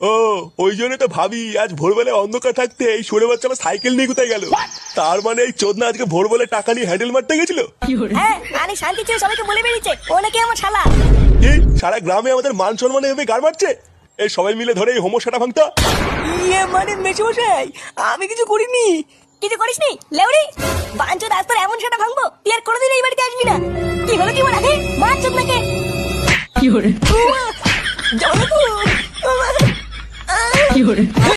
ও ওই জন্য তো ভাবি আজ ভোরবেলায় অন্ধকার থাকতে এই সরে বাচ্চা আমার সাইকেল নিয়ে কোথায় গেল? তার মানে এই চোদনা আজকে ভোরবেলায় টাকা নিয়ে হ্যান্ডেল মারতে গেছিল? হ্যাঁ আরে শান্তি ছিল সবাইকে বলে বেরিয়েছে। ও নাকি আমার শালা। কি? সারা গ্রামে আমাদের মান সম্মানে এভাবে গাড় মারছে? এই সবাই মিলে ধরে এই হোমোসাটা ভাঙতা। ইয়ে মানে মেশমশাই আমি কিছু করিনি। কিছু করিসনি? লেউড়ি বাঞ্চ রাস্তার এমন সেটা ভাঙবো তুই আর কোনোদিন এই বাড়িতে আসবি না। কি হলো কি বলা হে মার চোদ নাকি জানো তো Tour.